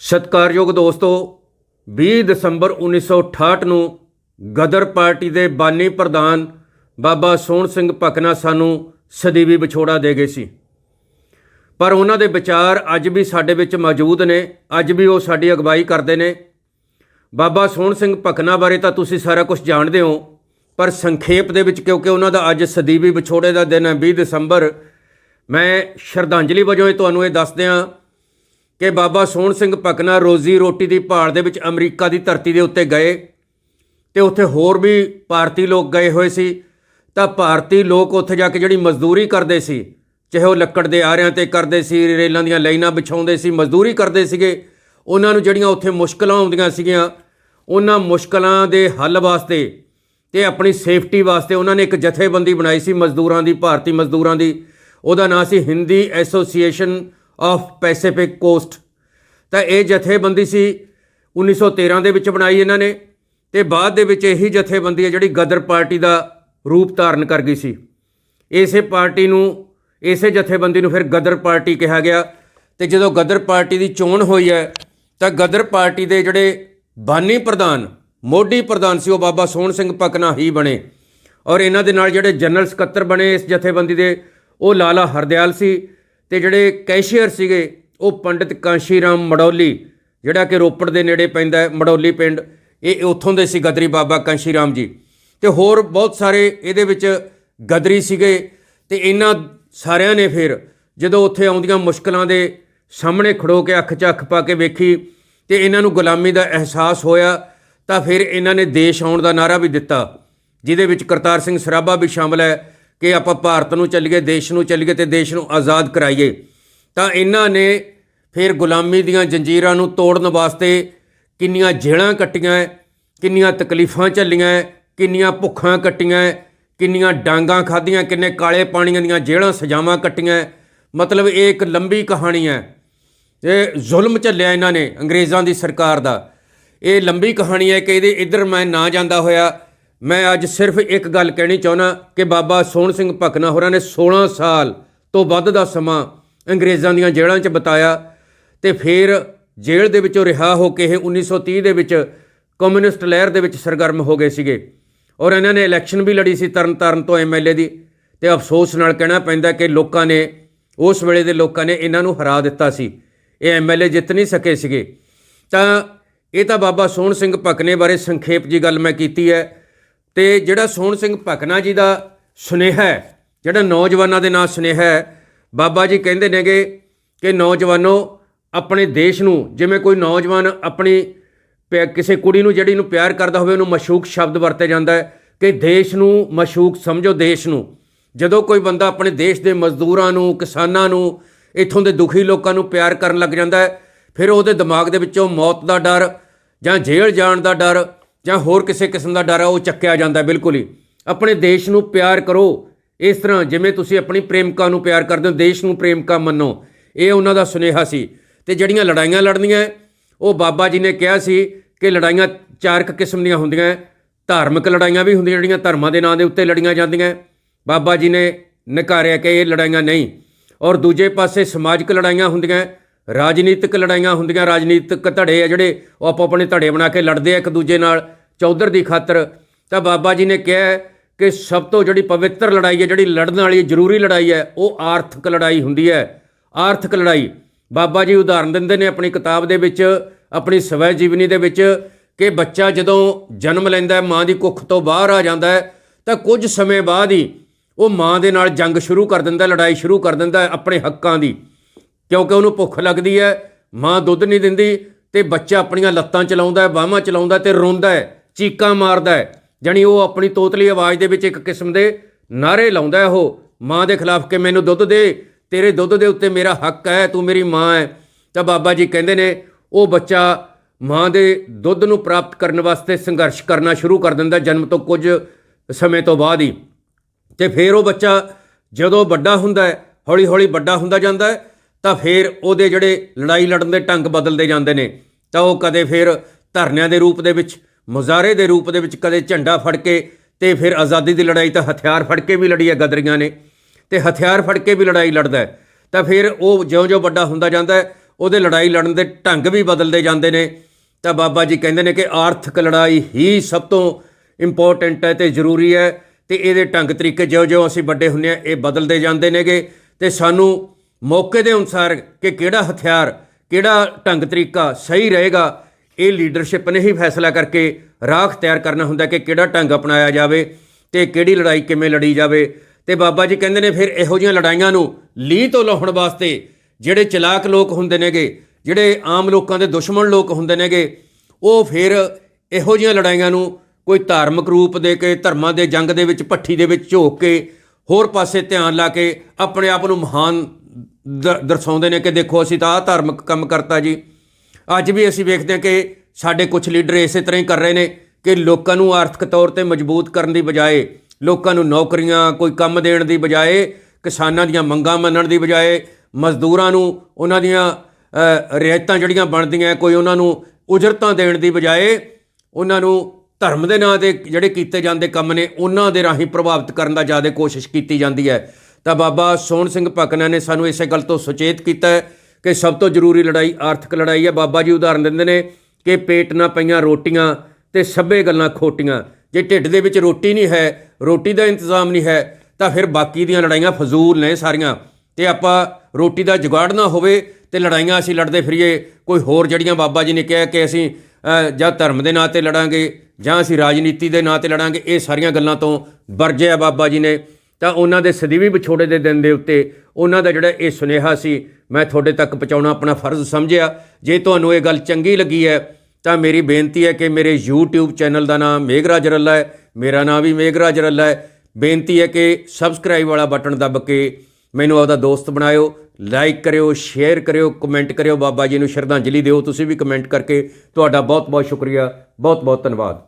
ਸਤਿਕਾਰਯੋਗ ਦੋਸਤੋ 20 ਦਸੰਬਰ 1968 ਨੂੰ ਗਦਰ ਪਾਰਟੀ ਦੇ ਬਾਨੀ ਪ੍ਰਧਾਨ ਬਾਬਾ ਸੋਹਣ ਸਿੰਘ ਭਕਨਾ ਸਾਨੂੰ ਸਦੀਵੀ ਵਿਛੋੜਾ ਦੇ ਗਏ ਸੀ। ਪਰ ਉਹਨਾਂ ਦੇ ਵਿਚਾਰ ਅੱਜ ਵੀ ਸਾਡੇ ਵਿੱਚ ਮੌਜੂਦ ਨੇ, ਅੱਜ ਵੀ ਉਹ ਸਾਡੀ ਅਗਵਾਈ ਕਰਦੇ ਨੇ। ਬਾਬਾ ਸੋਹਣ ਸਿੰਘ ਭਕਨਾ ਬਾਰੇ ਤਾਂ ਤੁਸੀਂ ਸਾਰਾ ਕੁਝ ਜਾਣਦੇ ਹੋ, ਪਰ ਸੰਖੇਪ ਦੇ ਵਿੱਚ ਕਿਉਂਕਿ ਉਹਨਾਂ ਦਾ ਅੱਜ ਸਦੀਵੀ ਵਿਛੋੜੇ ਦਾ ਦਿਨ ਹੈ 20 ਦਸੰਬਰ, ਮੈਂ ਸ਼ਰਧਾਂਜਲੀ ਵਜੋਂ ਇਹ ਤੁਹਾਨੂੰ ਇਹ ਦੱਸਦਿਆਂ ਕਿ ਬਾਬਾ ਸੋਹਣ ਸਿੰਘ ਭਕਨਾ ਰੋਜ਼ੀ ਰੋਟੀ ਦੀ ਭਾਲ ਦੇ ਵਿੱਚ ਅਮਰੀਕਾ ਦੀ ਧਰਤੀ ਦੇ ਉੱਤੇ ਗਏ ਤੇ ਉੱਥੇ ਹੋਰ ਵੀ ਭਾਰਤੀ ਲੋਕ ਗਏ ਹੋਏ ਸੀ। ਤਾਂ ਭਾਰਤੀ ਲੋਕ ਉੱਥੇ ਜਾ ਕੇ ਜਿਹੜੀ ਮਜ਼ਦੂਰੀ ਕਰਦੇ ਸੀ, ਚਾਹੇ ਉਹ ਲੱਕੜ ਦੇ ਆਰਿਆਂ ਤੇ ਕਰਦੇ ਸੀ, ਰੇਲਾਂ ਦੀਆਂ ਲਾਈਨਾਂ ਵਿਛਾਉਂਦੇ ਸੀ, ਮਜ਼ਦੂਰੀ ਕਰਦੇ ਸੀਗੇ, ਉਹਨਾਂ ਨੂੰ ਜਿਹੜੀਆਂ ਉੱਥੇ ਮੁਸ਼ਕਲਾਂ ਆਉਂਦੀਆਂ ਸੀਗੀਆਂ, ਉਹਨਾਂ ਮੁਸ਼ਕਲਾਂ ਦੇ ਹੱਲ ਵਾਸਤੇ ਤੇ ਆਪਣੀ ਸੇਫਟੀ ਵਾਸਤੇ ਉਹਨਾਂ ਨੇ ਇੱਕ ਜਥੇਬੰਦੀ ਬਣਾਈ ਸੀ ਮਜ਼ਦੂਰਾਂ ਦੀ, ਭਾਰਤੀ ਮਜ਼ਦੂਰਾਂ ਦੀ। ਉਹਦਾ ਨਾਂ ਸੀ Hindi association of Pacific coast. ਤਾਂ ਇਹ ਜਥੇਬੰਦੀ ਸੀ 1913 ਦੇ ਵਿੱਚ ਬਣਾਈ ਇਹਨਾਂ ਨੇ ਤੇ ਬਾਅਦ ਦੇ ਵਿੱਚ ਇਹੀ ਜਥੇਬੰਦੀ ਹੈ ਜਿਹੜੀ ਗਦਰ ਪਾਰਟੀ ਦਾ ਰੂਪ ਧਾਰਨ ਕਰ ਗਈ ਸੀ। ਇਸੇ ਪਾਰਟੀ ਨੂੰ, ਇਸੇ ਜਥੇਬੰਦੀ ਨੂੰ ਫਿਰ ਗਦਰ ਪਾਰਟੀ ਕਿਹਾ ਗਿਆ ਤੇ ਜਦੋਂ ਗਦਰ ਪਾਰਟੀ ਦੀ ਚੋਣ ਹੋਈ ਹੈ ਤਾਂ ਗਦਰ ਪਾਰਟੀ ਦੇ ਜਿਹੜੇ ਬਾਨੀ ਪ੍ਰਧਾਨ, ਮੋਢੀ ਪ੍ਰਧਾਨ ਸੀ ਉਹ ਬਾਬਾ ਸੋਹਣ ਸਿੰਘ ਪਕਨਾ ਹੀ ਬਣੇ ਔਰ ਇਹਨਾਂ ਦੇ ਨਾਲ ਜਿਹੜੇ ਜਨਰਲ ਸਕੱਤਰ ਬਣੇ ਇਸ ਜਥੇਬੰਦੀ ਦੇ, ਉਹ ਲਾਲਾ ਹਰਦਿਆਲ ਸੀ ਤੇ ਜਿਹੜੇ ਕੈਸ਼ੀਅਰ ਸੀਗੇ, ਉਹ ਪੰਡਿਤ ਕਾਂਸ਼ੀ ਰਾਮ ਮੜੌਲੀ, ਜਿਹੜਾ ਕਿ ਰੋਪੜ ਦੇ ਨੇੜੇ ਪੈਂਦਾ ਹੈ, ਮੜੌਲੀ ਪਿੰਡ, ਇਹ ਉੱਥੋਂ ਦੇ ਸੀ ਗਦਰੀ ਬਾਬਾ ਕਾਂਸ਼ੀ ਰਾਮ ਜੀ। ਤੇ ਹੋਰ ਬਹੁਤ ਸਾਰੇ ਇਹਦੇ ਵਿੱਚ ਗਦਰੀ ਸੀਗੇ ਤੇ ਇਹਨਾਂ ਸਾਰਿਆਂ ਨੇ ਫਿਰ ਜਦੋਂ ਉੱਥੇ ਆਉਂਦੀਆਂ ਮੁਸ਼ਕਲਾਂ ਦੇ ਸਾਹਮਣੇ ਖੜੋ ਕੇ ਅੱਖ 'ਚ ਅੱਖ ਪਾ ਕੇ ਵੇਖੀ ਤੇ ਇਹਨਾਂ ਨੂੰ ਗੁਲਾਮੀ ਦਾ ਅਹਿਸਾਸ ਹੋਇਆ, ਤਾਂ ਫਿਰ ਇਹਨਾਂ ਨੇ ਦੇਸ਼ ਆਉਣ ਦਾ ਨਾਰਾ ਵੀ ਦਿੱਤਾ, ਜਿਹਦੇ ਵਿੱਚ ਕਰਤਾਰ ਸਿੰਘ ਸਰਾਭਾ ਵੀ ਸ਼ਾਮਲ ਹੈ। ਕਿ ਆਪਾਂ ਭਾਰਤ ਨੂੰ ਚੱਲੀਏ, ਦੇਸ਼ ਨੂੰ ਚੱਲੀਏ ਤੇ ਦੇਸ਼ ਨੂੰ ਆਜ਼ਾਦ ਕਰਾਈਏ। ਤਾਂ ਇਹਨਾਂ ਨੇ ਫਿਰ ਗੁਲਾਮੀ ਦੀਆਂ ਜੰਜੀਰਾਂ ਨੂੰ ਤੋੜਨ ਵਾਸਤੇ ਕਿੰਨੀਆਂ ਜੇਲ੍ਹਾਂ ਕੱਟੀਆਂ, ਕਿੰਨੀਆਂ ਤਕਲੀਫਾਂ ਝੱਲੀਆਂ, ਕਿੰਨੀਆਂ ਭੁੱਖਾਂ ਕੱਟੀਆਂ, ਕਿੰਨੀਆਂ ਡਾਂਗਾਂ ਖਾਧੀਆਂ, ਕਿੰਨੇ ਕਾਲੇ ਪਾਣੀਆਂ ਦੀਆਂ ਜੇਲ੍ਹਾਂ ਸਜ਼ਾਵਾਂ ਕੱਟੀਆਂ। ਮਤਲਬ ਇਹ ਇੱਕ ਲੰਬੀ ਕਹਾਣੀ ਹੈ। ਇਹ ਜ਼ੁਲਮ ਝੱਲਿਆ ਇਹਨਾਂ ਨੇ, ਅੰਗਰੇਜ਼ਾਂ ਦੀ ਸਰਕਾਰ ਦਾ। ਇਹ ਲੰਬੀ ਕਹਾਣੀ ਹੈ ਕਿ ਇਹਦੇ ਇੱਧਰ ਮੈਂ ਨਾ ਜਾਂਦਾ ਹੋਇਆ ਮੈਂ ਅੱਜ ਸਿਰਫ ਇੱਕ ਗੱਲ ਕਹਿਣੀ ਚਾਹੁੰਦਾ ਕਿ ਬਾਬਾ ਸੋਹਣ ਸਿੰਘ ਭਕਨਾ ਹੋਰਾਂ ਨੇ 16 ਸਾਲ ਤੋਂ ਵੱਧ ਦਾ ਸਮਾਂ ਅੰਗਰੇਜ਼ਾਂ ਦੀਆਂ ਜੇਲ੍ਹਾਂ 'ਚ ਬਿਤਾਇਆ ਤੇ ਫਿਰ ਜੇਲ੍ਹ ਦੇ ਵਿੱਚੋਂ ਰਿਹਾ ਹੋ ਕੇ ਇਹ 1930 ਦੇ ਵਿੱਚ ਕਮਿਊਨਿਸਟ ਲਹਿਰ ਦੇ ਵਿੱਚ ਸਰਗਰਮ ਹੋ ਗਏ ਸੀਗੇ। ਔਰ ਇਹਨਾਂ ਨੇ ਇਲੈਕਸ਼ਨ ਵੀ ਲੜੀ ਸੀ ਤਰਨਤਾਰਨ ਤੋਂ ਐਮਐਲਏ ਦੀ ਤੇ ਅਫਸੋਸ ਨਾਲ ਕਹਿਣਾ ਪੈਂਦਾ ਕਿ ਲੋਕਾਂ ਨੇ, ਉਸ ਵੇਲੇ ਦੇ ਲੋਕਾਂ ਨੇ ਇਹਨਾਂ ਨੂੰ ਹਰਾ ਦਿੱਤਾ ਸੀ। ਇਹ ਐਮਐਲਏ ਜਿੱਤ ਨਹੀਂ ਸਕੇ ਸੀਗੇ। ਤਾਂ ਇਹ ਤਾਂ ਬਾਬਾ ਸੋਹਣ ਸਿੰਘ ਭਕਨੇ ਬਾਰੇ ਸੰਖੇਪ ਜੀ ਗੱਲ ਮੈਂ ਕੀਤੀ ਹੈ। ਤੇ ਜਿਹੜਾ ਸੋਹਣ ਸਿੰਘ ਭਕਨਾ ਜੀ ਦਾ ਸੁਨੇਹਾ ਹੈ, ਜਿਹੜਾ ਨੌਜਵਾਨਾਂ ਦੇ ਨਾਲ ਸੁਨੇਹਾ ਹੈ, ਬਾਬਾ ਜੀ ਕਹਿੰਦੇ ਨੇਗੇ ਕਿ ਨੌਜਵਾਨੋ ਆਪਣੇ ਦੇਸ਼ ਨੂੰ, ਜਿਵੇਂ ਕੋਈ ਨੌਜਵਾਨ ਆਪਣੀ ਪਿਆ- ਕਿਸੇ ਕੁੜੀ ਨੂੰ, ਜਿਹੜੀ ਨੂੰ ਪਿਆਰ ਕਰਦਾ ਹੋਵੇ, ਉਹਨੂੰ ਮਸ਼ੂਕ ਸ਼ਬਦ ਵਰਤੇ ਜਾਂਦਾ ਹੈ ਕਿ ਦੇਸ਼ ਨੂੰ ਮਸ਼ੂਕ ਸਮਝੋ, ਦੇਸ਼ ਨੂੰ। ਜਦੋਂ ਕੋਈ ਬੰਦਾ ਆਪਣੇ ਦੇਸ਼ ਦੇ ਮਜ਼ਦੂਰਾਂ ਨੂੰ, ਕਿਸਾਨਾਂ ਨੂੰ, ਇੱਥੋਂ ਦੇ ਦੁਖੀ ਲੋਕਾਂ ਨੂੰ ਪਿਆਰ ਕਰਨ ਲੱਗ ਜਾਂਦਾ ਹੈ, ਫਿਰ ਉਹਦੇ ਦਿਮਾਗ ਦੇ ਵਿੱਚੋਂ ਮੌਤ ਦਾ ਡਰ ਜਾਂ ਜੇਲ੍ਹ ਜਾਣ ਦਾ ਡਰ ਜਾਂ ਹੋਰ ਕਿਸੇ ਕਿਸਮ ਦਾ ਡਰ ਆ, ਉਹ ਚੱਕਿਆ ਜਾਂਦਾ ਬਿਲਕੁਲ ਹੀ। ਆਪਣੇ ਦੇਸ਼ ਨੂੰ ਪਿਆਰ ਕਰੋ। ਇਸ ਤਰ੍ਹਾਂ ਜਿਵੇਂ ਤੁਸੀਂ ਆਪਣੀ ਪ੍ਰੇਮਿਕਾ ਨੂੰ ਪਿਆਰ ਕਰਦੇ ਹੋ, ਦੇਸ਼ ਨੂੰ ਪ੍ਰੇਮਿਕਾ ਮੰਨੋ। ਇਹ ਉਹਨਾਂ ਦਾ ਸੁਨੇਹਾ ਸੀ। ਤੇ ਜਿਹੜੀਆਂ ਲੜਾਈਆਂ ਲੜਨੀਆਂ, ਉਹ ਬਾਬਾ ਜੀ ਨੇ ਕਿਹਾ ਸੀ ਕਿ ਲੜਾਈਆਂ ਚਾਰ ਕੁ ਕਿਸਮ ਦੀਆਂ ਹੁੰਦੀਆਂ। ਧਾਰਮਿਕ ਲੜਾਈਆਂ ਵੀ ਹੁੰਦੀਆਂ ਜਿਹੜੀਆਂ ਧਰਮਾਂ ਦੇ ਨਾਂ ਦੇ ਉੱਤੇ ਲੜੀਆਂ ਜਾਂਦੀਆਂ। ਬਾਬਾ ਜੀ ਨੇ ਨਕਾਰਿਆ ਕਿ ਇਹ ਲੜਾਈਆਂ ਨਹੀਂ। ਔਰ ਦੂਜੇ ਪਾਸੇ ਸਮਾਜਿਕ ਲੜਾਈਆਂ ਹੁੰਦੀਆਂ, ਰਾਜਨੀਤਿਕ ਲੜਾਈਆਂ ਹੁੰਦੀਆਂ। ਰਾਜਨੀਤਿਕ ਧੜੇ ਆ ਜਿਹੜੇ, ਉਹ ਆਪੋ ਆਪਣੇ ਧੜੇ ਬਣਾ ਕੇ ਲੜਦੇ ਆ ਇੱਕ ਦੂਜੇ ਨਾਲ। ਚੌਧਰ ਦੀ ਖਾਤਰ, ਤਾਂ ਬਾਬਾ ਜੀ ਨੇ ਕਿਹਾ ਕਿ ਸਭ ਤੋਂ ਜਿਹੜੀ ਪਵਿੱਤਰ ਲੜਾਈ ਹੈ, ਜਿਹੜੀ ਲੜਨ ਵਾਲੀ ਜ਼ਰੂਰੀ ਲੜਾਈ ਹੈ, ਉਹ ਆਰਥਿਕ ਲੜਾਈ ਹੁੰਦੀ ਹੈ। ਆਰਥਿਕ ਲੜਾਈ। ਬਾਬਾ ਜੀ ਉਦਾਹਰਨ ਦਿੰਦੇ ਨੇ ਆਪਣੀ ਕਿਤਾਬ ਦੇ ਵਿੱਚ, ਆਪਣੀ ਸਵੈ ਜੀਵਨੀ ਦੇ ਵਿੱਚ ਕਿ ਬੱਚਾ ਜਦੋਂ ਜਨਮ ਲੈਂਦਾ ਮਾਂ ਦੀ ਕੁੱਖ ਤੋਂ ਬਾਹਰ ਆ ਜਾਂਦਾ ਹੈ, ਤਾਂ ਕੁਝ ਸਮੇਂ ਬਾਅਦ ਹੀ ਉਹ ਮਾਂ ਦੇ ਨਾਲ ਜੰਗ ਸ਼ੁਰੂ ਕਰ ਦਿੰਦਾ ਲੜਾਈ ਸ਼ੁਰੂ ਕਰ ਦਿੰਦਾ ਆਪਣੇ ਹੱਕਾਂ ਦੀ। ਕਿਉਂਕਿ ਉਹਨੂੰ ਭੁੱਖ ਲੱਗਦੀ ਹੈ, ਮਾਂ ਦੁੱਧ ਨਹੀਂ ਦਿੰਦੀ ਤੇ ਬੱਚਾ ਆਪਣੀਆਂ ਲੱਤਾਂ ਚਲਾਉਂਦਾ ਹੈ, ਬਾਹਾਂ ਚਲਾਉਂਦਾ ਤੇ ਰੋਂਦਾ ਹੈ। ਚੀਕਾਂ ਮਾਰਦਾ ਹੈ। ਜਾਣੀ ਉਹ ਆਪਣੀ ਤੋਤਲੀ ਆਵਾਜ਼ ਦੇ ਵਿੱਚ ਇੱਕ ਕਿਸਮ ਦੇ ਨਾਰੇ ਲਾਉਂਦਾ ਹੈ। ਉਹ ਮਾਂ ਦੇ ਖਿਲਾਫ ਕਿ ਮੈਨੂੰ ਦੁੱਧ ਦੇ, ਤੇਰੇ ਦੁੱਧ ਦੇ ਉੱਤੇ ਮੇਰਾ ਹੱਕ ਹੈ, ਤੂੰ ਮੇਰੀ ਮਾਂ ਹੈ। ਤਾਂ ਬਾਬਾ ਜੀ ਕਹਿੰਦੇ ਨੇ, ਉਹ ਬੱਚਾ ਮਾਂ ਦੇ ਦੁੱਧ ਨੂੰ ਪ੍ਰਾਪਤ ਕਰਨ ਵਾਸਤੇ ਸੰਘਰਸ਼ ਕਰਨਾ ਸ਼ੁਰੂ ਕਰ ਦਿੰਦਾ ਜਨਮ ਤੋਂ ਕੁਝ ਸਮੇਂ ਤੋਂ ਬਾਅਦ ਹੀ। ਤੇ ਫਿਰ ਉਹ ਬੱਚਾ ਜਦੋਂ ਵੱਡਾ ਹੁੰਦਾ ਹੈ ਹੌਲੀ ਹੌਲੀ ਵੱਡਾ ਹੁੰਦਾ ਜਾਂਦਾ ਹੈ, ਤਾਂ ਫਿਰ ਉਹਦੇ ਜਿਹੜੇ ਲੜਾਈ ਲੜਨ ਦੇ ਢੰਗ ਬਦਲਦੇ ਜਾਂਦੇ ਨੇ। ਤਾਂ ਉਹ ਕਦੇ ਫਿਰ ਧਰਨਿਆਂ ਦੇ ਰੂਪ ਦੇ ਵਿੱਚ ਮੁਜ਼ਾਰੇ ਦੇ ਰੂਪ ਦੇ ਵਿੱਚ ਕਦੇ ਝੰਡਾ ਫੜ ਕੇ ਤੇ ਫਿਰ ਆਜ਼ਾਦੀ ਦੀ ਲੜਾਈ ਤਾਂ ਹਥਿਆਰ ਫੜ ਕੇ ਵੀ ਲੜੀ ਹੈ ਗਦਰੀਆਂ ਨੇ ਤੇ ਹਥਿਆਰ ਫੜ ਕੇ ਵੀ ਲੜਾਈ ਲੜਦਾ ਹੈ, ਤਾਂ ਫਿਰ ਉਹ ਜਿਉਂ-ਜਿਉਂ ਵੱਡਾ ਹੁੰਦਾ ਜਾਂਦਾ ਹੈ, ਉਹਦੇ ਲੜਾਈ ਲੜਨ ਦੇ ਢੰਗ ਵੀ ਬਦਲਦੇ ਜਾਂਦੇ ਨੇ। ਤਾਂ ਬਾਬਾ ਜੀ ਕਹਿੰਦੇ ਨੇ ਕਿ ਆਰਥਿਕ ਲੜਾਈ ਹੀ ਸਭ ਤੋਂ ਇੰਪੋਰਟੈਂਟ ਹੈ ਤੇ ਜ਼ਰੂਰੀ ਹੈ ਤੇ ਇਹਦੇ ਢੰਗ ਤਰੀਕੇ ਜਿਉਂ-ਜਿਉਂ ਅਸੀਂ ਵੱਡੇ ਹੁੰਨੇ ਆ ਇਹ ਬਦਲਦੇ ਜਾਂਦੇ ਨੇਗੇ। ਤੇ ਸਾਨੂੰ ਮੌਕੇ ਦੇ ਅਨੁਸਾਰ ਕਿ ਕਿਹੜਾ ਹਥਿਆਰ, ਕਿਹੜਾ ਢੰਗ ਤਰੀਕਾ ਸਹੀ ਰਹੇਗਾ ਇਹ ਲੀਡਰਸ਼ਿਪ ਨੇ ਹੀ ਫੈਸਲਾ ਕਰਕੇ ਰਾਖ ਤਿਆਰ ਕਰਨਾ ਹੁੰਦਾ ਕਿ ਕਿਹੜਾ ਢੰਗ ਅਪਣਾਇਆ ਜਾਵੇ ਤੇ ਕਿਹੜੀ ਲੜਾਈ ਕਿਵੇਂ ਲੜੀ ਜਾਵੇ। ਤੇ ਬਾਬਾ ਜੀ ਕਹਿੰਦੇ ਨੇ ਫਿਰ ਇਹੋ ਜਿਹੀਆਂ ਲੜਾਈਆਂ ਨੂੰ ਲੀਹ ਤੋਂ ਲਾਉਣ ਵਾਸਤੇ ਜਿਹੜੇ ਚਲਾਕ ਲੋਕ ਹੁੰਦੇ ਨੇਗੇ, ਜਿਹੜੇ ਆਮ ਲੋਕਾਂ ਦੇ ਦੁਸ਼ਮਣ ਲੋਕ ਹੁੰਦੇ ਨੇਗੇ, ਉਹ ਫਿਰ ਇਹੋ ਜਿਹੀਆਂ ਲੜਾਈਆਂ ਨੂੰ ਕੋਈ ਧਾਰਮਿਕ ਰੂਪ ਦੇ ਕੇ, ਧਰਮਾਂ ਦੇ ਜੰਗ ਦੇ ਵਿੱਚ, ਭੱਠੀ ਦੇ ਵਿੱਚ ਝੋਕ ਕੇ ਹੋਰ ਪਾਸੇ ਧਿਆਨ ਲਾ ਕੇ ਆਪਣੇ ਆਪ ਨੂੰ ਮਹਾਨ ਦ- ਦਰਸਾਉਂਦੇ ਨੇ ਕਿ ਦੇਖੋ ਅਸੀਂ ਤਾਂ ਆਹ ਧਾਰਮਿਕ ਕੰਮ ਕਰਤਾ ਜੀ। ਅੱਜ ਵੀ ਅਸੀਂ ਵੇਖਦੇ ਹਾਂ ਕਿ ਸਾਡੇ ਕੁਝ ਲੀਡਰ ਇਸੇ ਤਰ੍ਹਾਂ ਹੀ ਕਰ ਰਹੇ ਨੇ ਕਿ ਲੋਕਾਂ ਨੂੰ ਆਰਥਿਕ ਤੌਰ ਤੇ ਮਜ਼ਬੂਤ ਕਰਨ ਦੀ ਬਜਾਏ, ਲੋਕਾਂ ਨੂੰ ਨੌਕਰੀਆਂ, ਕੋਈ ਕੰਮ ਦੇਣ ਦੀ ਬਜਾਏ, ਕਿਸਾਨਾਂ ਦੀਆਂ ਮੰਗਾਂ ਮੰਨਣ ਦੀ ਬਜਾਏ, ਮਜ਼ਦੂਰਾਂ ਨੂੰ ਉਹਨਾਂ ਦੀਆਂ ਰਿਆਇਤਾਂ ਜਿਹੜੀਆਂ ਬਣਦੀਆਂ, ਕੋਈ ਉਹਨਾਂ ਨੂੰ ਉਜਰਤਾਂ ਦੇਣ ਦੀ ਬਜਾਏ, ਉਹਨਾਂ ਨੂੰ ਧਰਮ ਦੇ ਨਾਂ ਤੇ ਜਿਹੜੇ ਕੀਤੇ ਜਾਂਦੇ ਕੰਮ ਨੇ, ਉਹਨਾਂ ਦੇ ਰਾਹੀਂ ਪ੍ਰਭਾਵਿਤ ਕਰਨ ਦਾ ਜ਼ਿਆਦਾ ਕੋਸ਼ਿਸ਼ ਕੀਤੀ ਜਾਂਦੀ ਹੈ। ਤਾਂ ਬਾਬਾ ਸੋਹਣ ਸਿੰਘ ਭਕਨਾ ਨੇ ਸਾਨੂੰ ਇਸੇ ਗੱਲ ਤੋਂ ਸੁਚੇਤ ਕੀਤਾ ਹੈ ਕਿ ਸਭ ਤੋਂ ਜ਼ਰੂਰੀ ਲੜਾਈ ਆਰਥਿਕ ਲੜਾਈ ਹੈ। ਬਾਬਾ ਜੀ ਉਦਾਹਰਨ ਦਿੰਦੇ ਨੇ ਕਿ ਪੇਟ ਨਾ ਪਈਆਂ ਰੋਟੀਆਂ ਤੇ ਸਭੇ ਗੱਲਾਂ ਖੋਟੀਆਂ। ਜੇ ਢਿੱਡ ਦੇ ਵਿੱਚ ਰੋਟੀ ਨਹੀਂ ਹੈ, ਰੋਟੀ ਦਾ ਇੰਤਜ਼ਾਮ ਨਹੀਂ ਹੈ, ਤਾਂ ਫਿਰ ਬਾਕੀ ਦੀਆਂ ਲੜਾਈਆਂ ਫਜ਼ੂਲ ਨੇ ਸਾਰੀਆਂ। ਤੇ ਆਪਾਂ ਰੋਟੀ ਦਾ ਜੁਗਾੜ ਨਾ ਹੋਵੇ ਤੇ ਲੜਾਈਆਂ ਅਸੀਂ ਲੜਦੇ ਫਿਰੀਏ। ਕੋਈ ਹੋਰ ਜਿਹੜੀਆਂ ਬਾਬਾ ਜੀ ਨੇ ਕਿਹਾ ਕਿ ਅਸੀਂ ਜਾਂ ਧਰਮ ਦੇ ਨਾਂ ਤੇ ਲੜਾਂਗੇ ਜਾਂ ਅਸੀਂ ਰਾਜਨੀਤੀ ਦੇ ਨਾਂ ਤੇ ਲੜਾਂਗੇ, ਇਹ ਸਾਰੀਆਂ ਗੱਲਾਂ ਤੋਂ ਵਰਜਿਆ ਬਾਬਾ ਜੀ ਨੇ। ਤਾਂ ਉਹਨਾਂ ਦੇ ਸਦੀਵੀ ਵਿਛੋੜੇ ਦੇ ਦਿਨ ਦੇ ਉੱਤੇ ਉਹਨਾਂ ਦਾ ਜਿਹੜਾ ਇਹ ਸੁਨੇਹਾ ਸੀ, ਮੈਂ ਤੁਹਾਡੇ ਤੱਕ ਪਹੁੰਚਾਉਣਾ ਆਪਣਾ ਫਰਜ਼ ਸਮਝਿਆ। ਜੇ ਤੁਹਾਨੂੰ ਇਹ ਗੱਲ ਚੰਗੀ ਲੱਗੀ ਹੈ, ਤਾਂ ਮੇਰੀ ਬੇਨਤੀ ਹੈ ਕਿ ਮੇਰੇ YouTube ਚੈਨਲ ਦਾ ਨਾਮ ਮੇਘਰਾਜ ਰੱਲਾ ਹੈ, ਮੇਰਾ ਨਾਮ ਵੀ ਮੇਘਰਾਜ ਰੱਲਾ ਹੈ। ਬੇਨਤੀ ਹੈ ਕਿ ਸਬਸਕ੍ਰਾਈਬ ਵਾਲਾ ਬਟਨ ਦੱਬ ਕੇ ਮੈਨੂੰ ਆਪਦਾ ਦੋਸਤ ਬਣਾਇਓ ਲਾਈਕ ਕਰਿਓ ਸ਼ੇਅਰ ਕਰਿਓ ਕਮੈਂਟ ਕਰਿਓ। ਬਾਬਾ ਜੀ ਨੂੰ ਸ਼ਰਧਾਂਜਲੀ ਦਿਓ। ਤੁਸੀਂ ਵੀ ਕਮੈਂਟ ਕਰਕੇ ਤੁਹਾਡਾ ਬਹੁਤ ਬਹੁਤ ਸ਼ੁਕਰੀਆ ਬਹੁਤ ਬਹੁਤ ਧੰਨਵਾਦ।